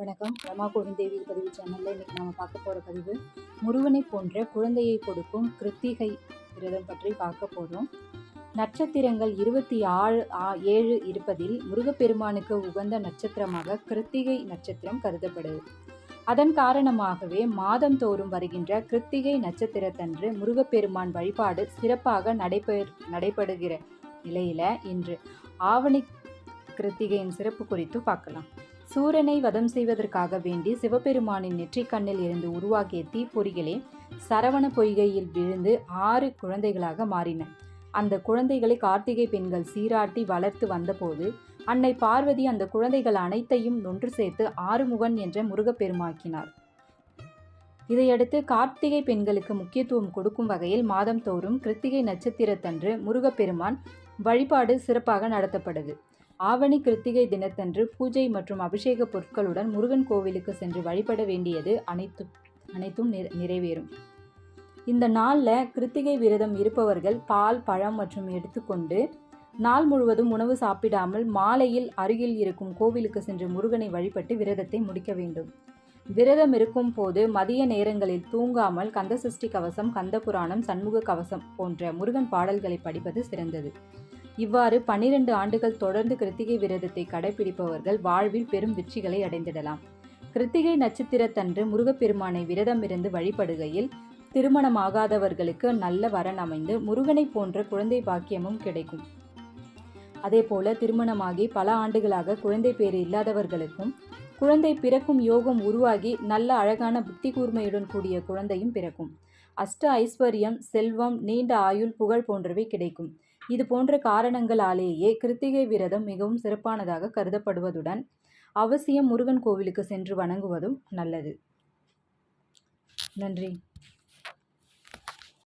வணக்கம். ரமா கோவிந்தேவி பதிவு சேனலில் இன்றைக்கி நாம் பார்க்க போகிற பதிவு முருகனை போன்ற குழந்தையை கொடுக்கும் கிருத்திகை விரதம் பற்றி பார்க்க போகிறோம் நட்சத்திரங்கள் இருபத்தி ஆறு ஏழு இருப்பதில் முருகப்பெருமானுக்கு உகந்த நட்சத்திரமாக கிருத்திகை நட்சத்திரம் கருதப்படுது. அதன் காரணமாகவே மாதந்தோறும் வருகின்ற கிருத்திகை நட்சத்திரத்தன்று முருகப்பெருமான் வழிபாடு சிறப்பாக நடைபெ நடைபெறுகிற நிலையில் இன்று ஆவணி கிருத்திகையின் சிறப்பு குறித்து பார்க்கலாம். சூரனை வதம் செய்வதற்காக வேண்டி சிவபெருமானின் நெற்றிக்கண்ணில் இருந்து உருவாக்கிய தீப்பொறிகளே சரவண பொய்கையில் விழுந்து ஆறு குழந்தைகளாக மாறின. அந்த குழந்தைகளை கார்த்திகை பெண்கள் சீராட்டி வளர்த்து வந்தபோது அன்னை பார்வதி அந்த குழந்தைகள் அனைத்தையும் ஒன்று சேர்த்து ஆறுமுகன் என்ற முருகப்பெருமாக்கினார். இதையடுத்து கார்த்திகை பெண்களுக்கு முக்கியத்துவம் கொடுக்கும் வகையில் மாதம் தோறும் கிருத்திகை நட்சத்திரத்தன்று முருகப்பெருமான் வழிபாடு சிறப்பாக நடத்தப்படுது. ஆவணி கிருத்திகை தினத்தன்று பூஜை மற்றும் அபிஷேக பொருட்களுடன் முருகன் கோவிலுக்கு சென்று வழிபட வேண்டியது அனைத்து அனைத்தும் நிறைவேறும். இந்த நாளில் கிருத்திகை விரதம் இருப்பவர்கள் பால் பழம் மற்றும் எடுத்துக்கொண்டு நாள் முழுவதும் உணவு சாப்பிடாமல் மாலையில் அருகில் இருக்கும் கோவிலுக்கு சென்று முருகனை வழிபட்டு விரதத்தை முடிக்க வேண்டும். விரதம் இருக்கும் போது மதிய நேரங்களில் தூங்காமல் கந்தசஷ்டி கவசம் கந்த புராணம் சண்முக கவசம் போன்ற முருகன் பாடல்களை படிப்பது சிறந்தது. இவ்வாறு பன்னிரண்டு ஆண்டுகள் தொடர்ந்து கிருத்திகை விரதத்தை கடைபிடிப்பவர்கள் வாழ்வில் பெரும் வெற்றிகளை அடைந்திடலாம். கிருத்திகை நட்சத்திரத்தன்று முருகப்பெருமானை விரதமிருந்து வழிபடுகையில் திருமணமாகாதவர்களுக்கு நல்ல வரன் அமைந்து முருகனை போன்ற குழந்தை பாக்கியமும் கிடைக்கும். அதே போல திருமணமாகி பல ஆண்டுகளாக குழந்தை பேறு இல்லாதவர்களுக்கும் குழந்தை பிறக்கும் யோகம் உருவாகி நல்ல அழகான புத்தி கூர்மையுடன் கூடிய குழந்தையும் பிறக்கும். அஷ்ட ஐஸ்வர்யம் செல்வம் நீண்ட ஆயுள் புகழ் போன்றவை கிடைக்கும். இது போன்ற காரணங்களாலேயே கிருத்திகை விரதம் மிகவும் சிறப்பானதாக கருதப்படுவதுடன் அவசியம் முருகன் கோவிலுக்கு சென்று வணங்குவதும் நல்லது. நன்றி.